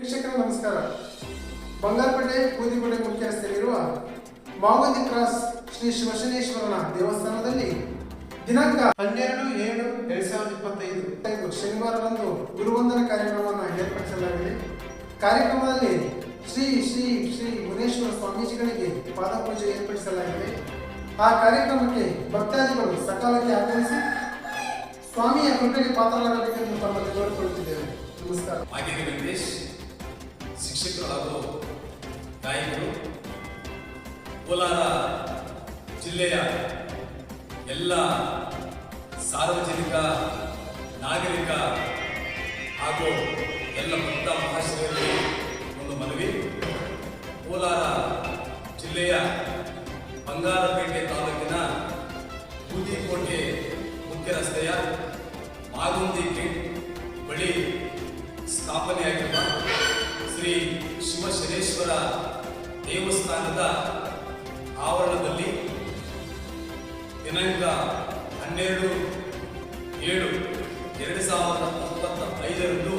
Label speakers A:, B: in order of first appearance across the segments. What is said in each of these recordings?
A: ವೀಕ್ಷಕರ, ನಮಸ್ಕಾರ. ಬಂಗಾರಪೇಟೆ, ಕೂದಿಗೋಡೆ ಮುಖ್ಯ ರಸ್ತೆಯಲ್ಲಿರುವ ಮಾವದಿ ಕ್ರಾಸ್ ಶ್ರೀ ಶಿವಶನೇಶ್ವರನ ದೇವಸ್ಥಾನದಲ್ಲಿ ದಿನಾಂಕ ಹನ್ನೆರಡು ಏಳು ಎರಡ್ ಸಾವಿರದ ಇಪ್ಪತ್ತೈದು ಶನಿವಾರದಂದು ಗುರುವಂದನ ಕಾರ್ಯಕ್ರಮವನ್ನು ಏರ್ಪಡಿಸಲಾಗಿದೆ. ಕಾರ್ಯಕ್ರಮದಲ್ಲಿ ಶ್ರೀ ಶ್ರೀ ಶ್ರೀ ಮುನೇಶ್ವರ ಸ್ವಾಮೀಜಿಗಳಿಗೆ ಪಾದಪೂಜೆ ಏರ್ಪಡಿಸಲಾಗಿದೆ. ಆ ಕಾರ್ಯಕ್ರಮಕ್ಕೆ ಭಕ್ತಾದಿಗಳು ಸಕಾಲಕ್ಕೆ ಆಗಮಿಸಿ ಸ್ವಾಮಿಯ ಕೃಪೆಗೆ ಪಾತ್ರರಾಗಬೇಕೆಂದು ತಮ್ಮಲ್ಲಿ ಕೋರಿಕೊಳ್ಳುತ್ತಿದ್ದೇವೆ ನಮಸ್ಕಾರ.
B: ಶಿಕ್ಷಕರು ಹಾಗೂ ನಾಯಕರು, ಕೋಲಾರ ಜಿಲ್ಲೆಯ ಎಲ್ಲ ಸಾರ್ವಜನಿಕ, ನಾಗರಿಕ ಹಾಗೂ ಎಲ್ಲ ಭಕ್ತ ಮಹಾಶಯರಲ್ಲಿ ಒಂದು ಮನವಿ. ಕೋಲಾರ ಜಿಲ್ಲೆಯ ಬಂಗಾರಪೇಟೆ ತಾಲೂಕಿನ ಬೂದಿಕೋಟೆ ಮುಖ್ಯ ರಸ್ತೆಯ ಮಾಗುಂದಿ ಗೇಟ್ ಬಳಿ ಸ್ಥಾಪನೆಯಾಗಿರುವ ಶ್ರೀ ಶಿವಶನೇಶ್ವರ ದೇವಸ್ಥಾನದ ಆವರಣದಲ್ಲಿ ದಿನಾಂಕ ಹನ್ನೆರಡು ಏಳು ಎರಡು ಸಾವಿರದ ಇಪ್ಪತ್ತ ಐದರಂದು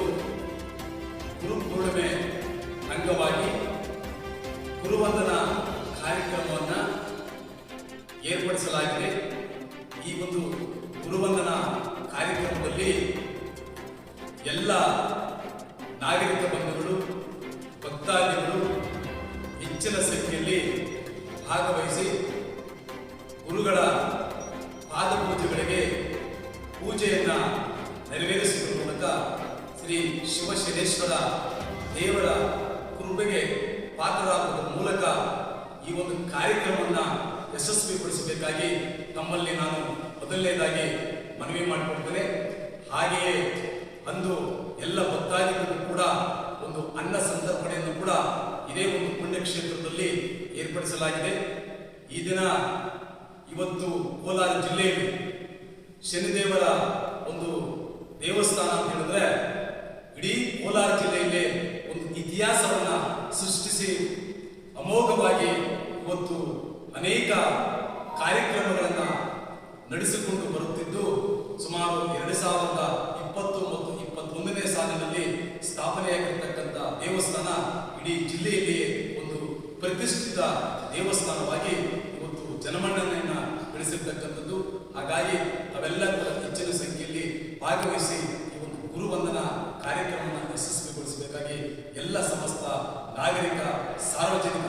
B: ಗುರುಪೂರ್ಣಿಮೆ ಅಂಗವಾಗಿ ಗುರುವಂದನ ಕಾರ್ಯಕ್ರಮವನ್ನು ಏರ್ಪಡಿಸಲಾಗಿದೆ. ಈ ಒಂದು ಗುರುವಂದನ ಕಾರ್ಯಕ್ರಮದಲ್ಲಿ ಎಲ್ಲ ನಾಗರಿಕ ಬಂಧುಗಳು ಹೆಚ್ಚಿನ ಸಂಖ್ಯೆಯಲ್ಲಿ ಭಾಗವಹಿಸಿ ಗುರುಗಳ ಪಾದಪೂಜೆಗಳಿಗೆ ಪೂಜೆಯನ್ನು ನೆರವೇರಿಸುವ ಮೂಲಕ ಶ್ರೀ ಶಿವಶನೇಶ್ವರ ದೇವರ ಕೃಪೆಗೆ ಪಾತ್ರರಾಗುವ ಮೂಲಕ ಈ ಒಂದು ಕಾರ್ಯಕ್ರಮವನ್ನು ಯಶಸ್ವಿಗೊಳಿಸಬೇಕಾಗಿ ತಮ್ಮಲ್ಲಿ ನಾನು ಮೊದಲನೇದಾಗಿ ಮನವಿ ಮಾಡಿಕೊಡ್ತೇನೆ ಹಾಗೆಯೇ ಅಂದು ಎಲ್ಲ ಭಕ್ತಾದಿಗಳು ಕೂಡ ಒಂದು ಅನ್ನ ಸಂದರ್ಭಣೆಯನ್ನು ಕೂಡ ಇದೇ ಒಂದು ಪುಣ್ಯಕ್ಷೇತ್ರದಲ್ಲಿ ಏರ್ಪಡಿಸಲಾಗಿದೆ. ಈ ದಿನ ಇವತ್ತು ಕೋಲಾರ ಜಿಲ್ಲೆಯಲ್ಲಿ ಶನಿದೇವರ ಒಂದು ದೇವಸ್ಥಾನ ಅಂತ ಹೇಳಿದ್ರೆ ಇಡೀ ಕೋಲಾರ ಜಿಲ್ಲೆಯಲ್ಲಿ ಒಂದು ಇತಿಹಾಸವನ್ನ ಸೃಷ್ಟಿಸಿ ಅಮೋಘವಾಗಿ ಇವತ್ತು ಅನೇಕ ಕಾರ್ಯಕ್ರಮಗಳನ್ನು ನಡೆಸಿಕೊಂಡು ಬರುತ್ತಿದ್ದು ಸುಮಾರು ಎರಡು ಸಾವಿರದ ಇಪ್ಪತ್ತು ಮತ್ತು ಇಪ್ಪತ್ತೊಂದನೇ ಸಾಲಿನಲ್ಲಿ ಸ್ಥಾಪನೆಯಾಗಿರ್ತಕ್ಕಂಥ ದೇವಸ್ಥಾನ ಇಡೀ ಜಿಲ್ಲೆಯಲ್ಲಿಯೇ ಒಂದು ಪ್ರತಿಷ್ಠಿತ ದೇವಸ್ಥಾನವಾಗಿ ಇವತ್ತು ಜನಮನ್ನಣೆಯನ್ನ ಬೆಳೆಸಿರ್ತಕ್ಕಂಥದ್ದು ಹಾಗಾಗಿ ಅವೆಲ್ಲ ಹೆಚ್ಚಿನ ಸಂಖ್ಯೆಯಲ್ಲಿ ಭಾಗವಹಿಸಿ ಈ ಒಂದು ಗುರುವಂದನ ಕಾರ್ಯಕ್ರಮವನ್ನು ಯಶಸ್ವಿಗೊಳಿಸಬೇಕಾಗಿ ಎಲ್ಲ ಸಮಸ್ತ ನಾಗರಿಕ ಸಾರ್ವಜನಿಕ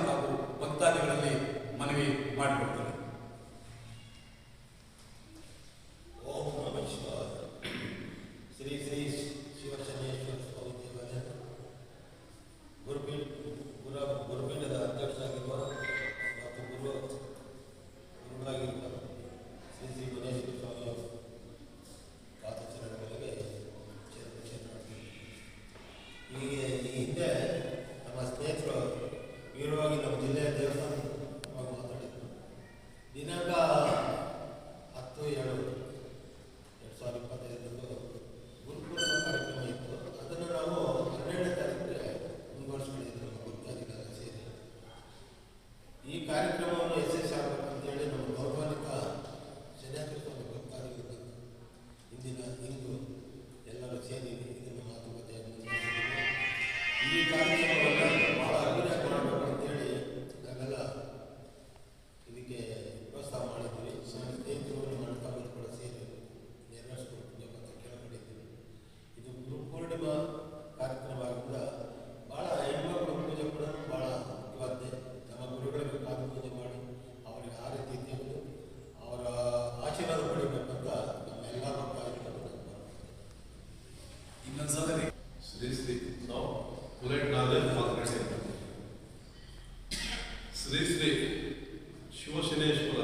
C: ಶಿವಶನೇಶ್ವರ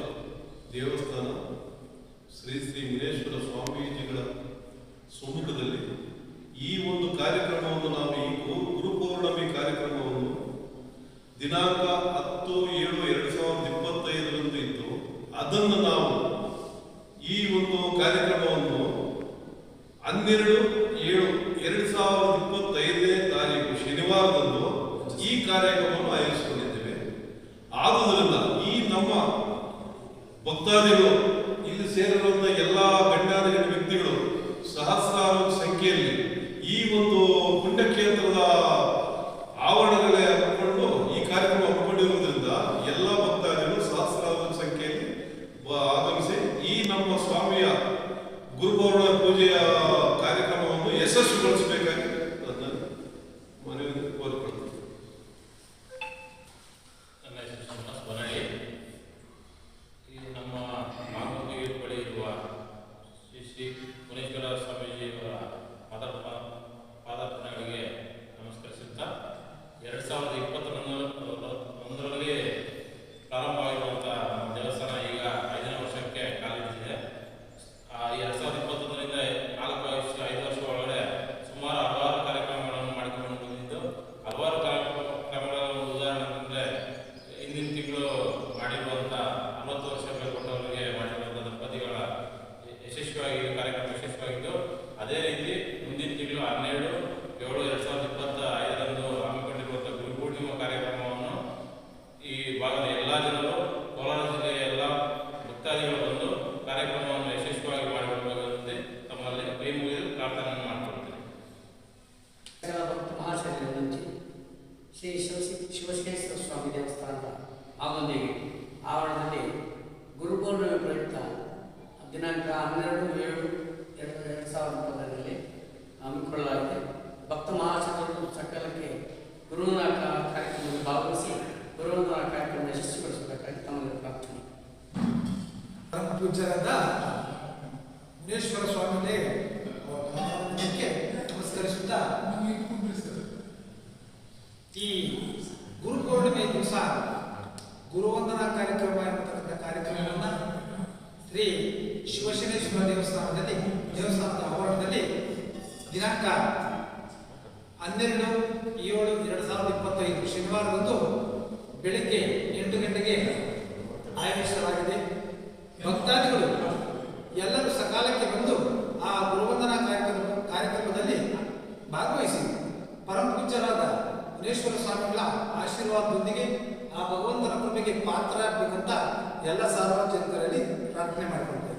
C: ದೇವಸ್ಥಾನ,
D: ಶ್ರೀ ಶ್ರೀ ಮುನೇಶ್ವರ ಸ್ವಾಮೀಜಿಗಳ ಸಮ್ಮುಖದಲ್ಲಿ ಈ ಒಂದು ಕಾರ್ಯಕ್ರಮವನ್ನು ನಾವು ಈ ಗುರು ಗುರುಪೌರ್ಣಮಿ ಕಾರ್ಯಕ್ರಮವನ್ನು ದಿನಾಂಕ ಹತ್ತು ಏಳು ಎರಡು ಸಾವಿರದ ಇಪ್ಪತ್ತೈದರಂದು ಇತ್ತು ಅದನ್ನು ನಾವು ಈ ಒಂದು ಕಾರ್ಯಕ್ರಮವನ್ನು ಹನ್ನೆರಡು ಏಳು ಎರಡು ಸಾವಿರದ ಇಪ್ಪತ್ತೈದನೇ ತಾರೀಕು ಶನಿವಾರದಂದು ಈ ಕಾರ್ಯಕ್ರಮವನ್ನು ಆಯೋಜಿಸಿಕೊಂಡಿದ್ದೇವೆ ಆದುದರಿಂದ ಈ ನಮ್ಮ ಭಕ್ತಾದಿಗಳು ಇಲ್ಲಿ ಸೇರಿರುವಂತಹ ಎಲ್ಲಾ ಗಣ್ಯಾಧಿಕಾರಿ ವ್ಯಕ್ತಿಗಳು ಸಹಸ್ರಾರು ಸಂಖ್ಯೆಯಲ್ಲಿ
E: ಶ್ರೀ ಶಿವಶಿ ಶಿವಶೇಶ್ವರ ಸ್ವಾಮಿ ದೇವಸ್ಥಾನದ ಆವರಣೆಗೆ ಆವರಣದಲ್ಲಿ ಗುರುಪೂರ್ಣಿಮೆ ಪ್ರಯುಕ್ತ ದಿನಾಂಕ ಹನ್ನೆರಡು, ಏಳು, ಎರಡು ಎರಡು ಸಾವಿರದ ಇಪ್ಪತ್ತರಲ್ಲಿ ಹಮ್ಮಿಕೊಳ್ಳಲಾಗಿದೆ. ಭಕ್ತ ಮಹಾಶಯರು ಸಕಾಲಕ್ಕೆ ಗುರುನಾಥ ಕಾರ್ಯಕ್ರಮದಲ್ಲಿ ಭಾಗವಹಿಸಿ ಗುರುವಂದನ ಕಾರ್ಯಕ್ರಮ ಯಶಸ್ವಿಗೊಳಿಸಬೇಕಾಗಿ ತಮಗೆ ಪ್ರಾರ್ಥನೆ.
F: ಪೂಜ್ಯರಾದ ಮುನೇಶ್ವರ ಸ್ವಾಮಿಗೆ ಅವರಿಗೆ ನಮಸ್ಕರಿಸುತ್ತಾ ಈ ಗುರು ಪೌರ್ಣಿಮೆ ದಿವಸ ಗುರುವಂದನಾ ಕಾರ್ಯಕ್ರಮ ಎಂಬತಕ್ಕಂಥ ಕಾರ್ಯಕ್ರಮವನ್ನು ಶ್ರೀ ಶಿವಶನೇಶ್ವರ ದೇವಸ್ಥಾನದಲ್ಲಿ, ದೇವಸ್ಥಾನದ ಆವರಣದಲ್ಲಿ ದಿನಾಂಕ ಹನ್ನೆರಡು, ಏಳು, ಎರಡು ಸಾವಿರದ ಇಪ್ಪತ್ತೈದು ಶನಿವಾರದಂದು ಬೆಳಿಗ್ಗೆ ಎಂಟು ಗಂಟೆಗೆ ಆಯೋಜಿಸಲಾಗಿದೆ. ಭಕ್ತಾದಿಗಳು ಎಲ್ಲರೂ ಸಕಾಲಕ್ಕೆ ಬಂದು ಆ ಗುರುವಂದನಾ ಕಾರ್ಯಕ್ರಮ, ಕಾರ್ಯಕ್ರಮದಲ್ಲಿ ಭಾಗವಹಿಸಿ ಪರಮ ಪೂಜ್ಯರಾದ ಮುನೇಶ್ವರ ಸ್ವಾಮಿಗಳ ಆಶೀರ್ವಾದದೊಂದಿಗೆ ಆ ಭಗವಂತನ ಕೃಪೆಗೆ ಪಾತ್ರರಾಗಬೇಕಂತ ಎಲ್ಲ ಸಾರ್ವಜನಿಕರಲ್ಲಿ ಪ್ರಾರ್ಥನೆ ಮಾಡಿಕೊಳ್ತೇವೆ.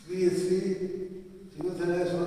G: ಶ್ರೀ ಶ್ರೀ ಶಿವಸನೇಶ್ವರ